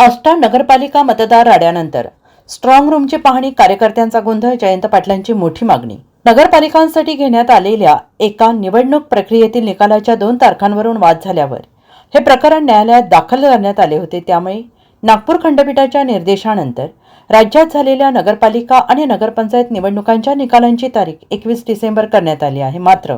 अष्टा नगरपालिका मतदार राड्यानंतर स्ट्रॉंग रूमची पाहणी कार्यकर्त्यांचा गोंधळ जयंत पाटलांची मोठी मागणी. नगरपालिकांसाठी घेण्यात आलेल्या एका निवडणूक प्रक्रियेतील निकालाच्या दोन तारखांवरून वाद झाल्यावर हे प्रकरण न्यायालयात दाखल करण्यात आले होते. त्यामुळे नागपूर खंडपीठाच्या निर्देशानंतर राज्यात झालेल्या नगरपालिका आणि नगरपंचायत निवडणुकांच्या निकालांची तारीख एकवीस डिसेंबर करण्यात आली आहे. मात्र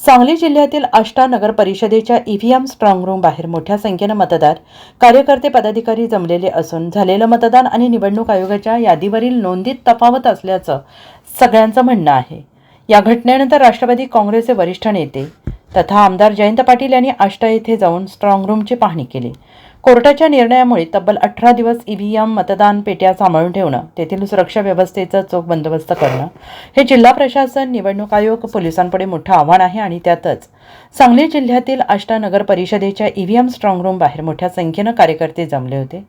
सांगली जिल्ह्यातील आष्टा नगर परिषदेच्या ईव्हीएम स्ट्रॉंग रूम बाहेर मोठ्या संख्येनं मतदार कार्यकर्ते पदाधिकारी जमलेले असून झालेलं मतदान आणि निवडणूक आयोगाच्या यादीवरील नोंदीत तफावत असल्याचं सगळ्यांचं म्हणणं आहे. या घटनेनंतर राष्ट्रवादी काँग्रेसचे वरिष्ठ नेते तथा आमदार जयंत पाटील यांनी आष्टा येथे जाऊन स्ट्रॉंग रूमची पाहणी केली. कोर्टाच्या निर्णयामुळे तब्बल अठरा दिवस ईव्हीएम मतदान पेट्या सांभाळून ठेवणं तेथील सुरक्षा व्यवस्थेचा चोख बंदोबस्त करणं हे जिल्हा प्रशासन निवडणूक आयोग पोलिसांपुढे मोठं आव्हान आहे आणि त्यातच सांगली जिल्ह्यातील आष्टा नगर परिषदेच्या ईव्हीएम स्ट्रॉंगरूम बाहेर मोठ्या संख्येनं कार्यकर्ते जमले होते.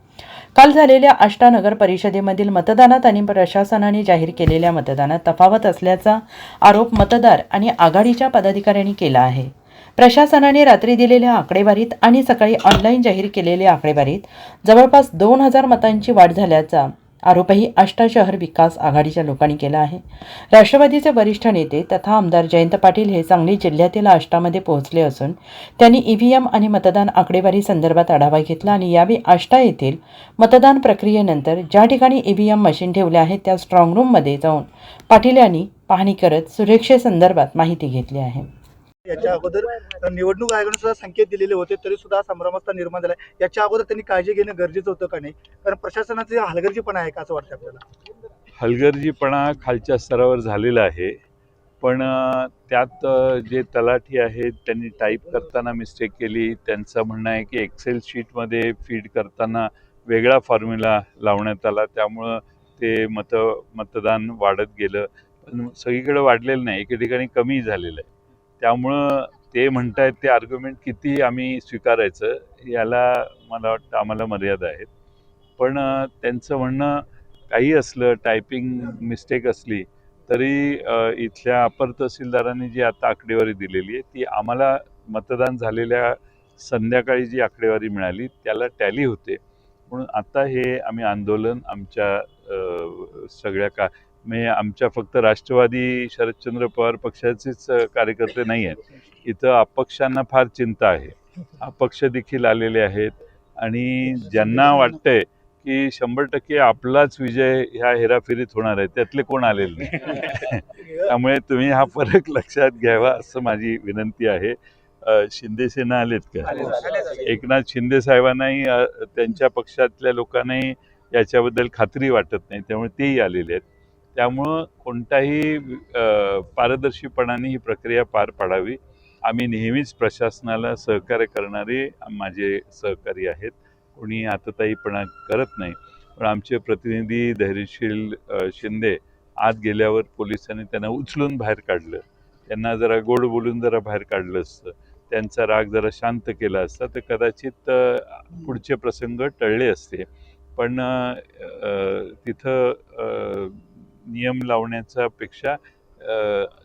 काल झालेल्या आष्टा नगर परिषदेमधील मतदानात आणि प्रशासनाने जाहीर केलेल्या मतदानात तफावत असल्याचा आरोप मतदार आणि आघाडीच्या पदाधिकाऱ्यांनी केला आहे. प्रशासनाने रात्री दिलेल्या आकडेवारीत आणि सकाळी ऑनलाईन जाहीर केलेल्या आकडेवारीत जवळपास दोन हजार मतांची वाढ झाल्याचा आरोपही आष्टा शहर विकास आघाडीच्या लोकांनी केला आहे. राष्ट्रवादीचे वरिष्ठ नेते तथा आमदार जयंत पाटील हे सांगली जिल्ह्यातील आष्टामध्ये पोहोचले असून त्यांनी ईव्हीएम आणि मतदान आकडेवारी संदर्भात आढावा घेतला आणि यावेळी आष्टा येथील मतदान प्रक्रियेनंतर ज्या ठिकाणी ईव्हीएम मशीन ठेवल्या आहेत त्या स्ट्रॉंग रूममध्ये जाऊन पाटील यांनी पाहणी करत सुरक्षेसंदर्भात माहिती घेतली आहे. याच्या अगोदर निवडणूक आयोगाने सुद्धा संकेत दिलेले होते तरी सुद्धा संभ्रमस्था निर्माण झाला याच्या अगोदर त्यांनी काळजी घेणं गरजेचं होतं का नाही? कारण प्रशासनाचे हलगर्जीपणा आहे का असं वाटतं आपल्याला? हलगर्जीपणा खालच्या स्तरावर झालेला आहे. पण त्यात जे तलाठी आहेत त्यांनी टाईप करताना मिस्टेक केली. त्यांचं म्हणणं आहे की एक्सेल शीटमध्ये फीड करताना वेगळा फॉर्म्युला लावण्यात आला. त्यामुळं ते मत मतदान वाढत गेलं. पण सगळीकडे वाढलेलं नाही. एके ठिकाणी कमी झालेलं आहे. त्यामुळं ते म्हणतायत ते आर्ग्युमेंट किती आम्ही स्वीकारायचं याला मला वाटतं आम्हाला मर्यादा आहेत. पण त्यांचं म्हणणं काही असलं टायपिंग मिस्टेक असली तरी इथल्या अपर तहसीलदारांनी जी आता आकडेवारी दिलेली आहे ती आम्हाला मतदान झालेल्या संध्याकाळी जी आकडेवारी मिळाली त्याला टॅली होते. म्हणून आता हे आम्ही आंदोलन आमच्या सगळ्या का म्हणजे आमच्या फक्त राष्ट्रवादी शरदचंद्र पवार पक्षाचेच कार्यकर्ते नाही आहेत. इथं अपक्षांना फार चिंता आहे. अपक्ष देखील आलेले आहेत. आणि ज्यांना वाटतंय की शंभर टक्के आपलाच विजय ह्या हेराफेरीत होणार आहे त्यातले कोण आलेले नाही. त्यामुळे तुम्ही हा फरक लक्षात घ्यावा असं माझी विनंती आहे. अ, शिंदे सेना आलेत का? एकनाथ शिंदे साहेबांनाही त्यांच्या पक्षातल्या लोकांनाही याच्याबद्दल खात्री वाटत नाही. त्यामुळे तेही आलेले आहेत. त्यामुळं कोणताही पारदर्शीपणाने ही प्रक्रिया पार पाडावी. आम्ही नेहमीच प्रशासनाला सहकार्य करणारे माझे सहकारी आहेत. कोणी आतताईपणा करत नाही. पण आमचे प्रतिनिधी धैर्यशील शिंदे आत गेल्यावर पोलिसांनी त्यांना उचलून बाहेर काढलं. त्यांना जरा गोड बोलून जरा बाहेर काढलं असतं. त्यांचा राग जरा शांत केला असता तर कदाचित पुढचे प्रसंग टळले असते. पण तिथं नियम लावण्याच्या पेक्षा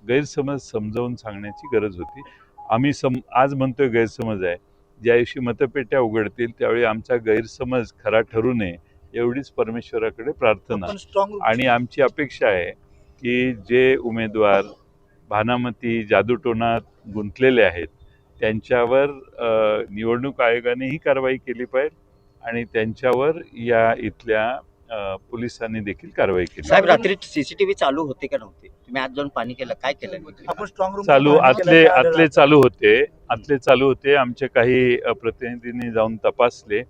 गैरसमज समजावून सांगण्याची गरज होती. आम्ही सम आज म्हणतोय गैरसमज आहे. ज्या दिवशी मतपेट्या उघडतील त्यावेळी आमचा गैरसमज खरा ठरू नये एवढीच परमेश्वराकडे प्रार्थना. आणि आमची अपेक्षा आहे की जे उमेदवार भानामती जादूटोणात गुंतलेले आहेत त्यांच्यावर निवडणूक आयोगाने ही कारवाई केली पाहिजे आणि त्यांच्यावर या इथल्या पोलिसांनी देखील कारवाई केली. साहेब रात्री सीसीटीव्ही चालू होते का नव्हते? तुम्ही आज जाऊन पाणी केलं काय केलं? आपण स्ट्रॉंग रूम चालू आतले आतले चालू होते. आतले चालू होते. आमचे काही प्रतिनिधींनी जाऊन तपासले.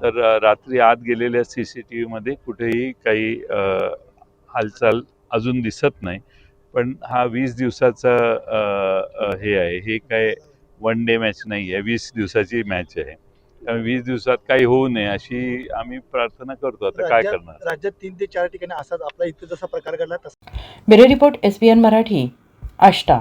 तर रात्री आत गेलेल्या सी सी टी व्हीमध्ये कुठेही काही हालचाल अजून दिसत नाही. पण हा वीस दिवसाचा हे आहे. हे काय वन डे मॅच नाही आहे वीस दिवसाची मॅच आहे. वीस दिवसात काही होऊ नये अशी आम्ही प्रार्थना करतो. आता काय करणार? राज्यात तीन ते चार ठिकाणी असाच आपला इथे जसा प्रकार घडला तसा bureau report S Marathi Ashta.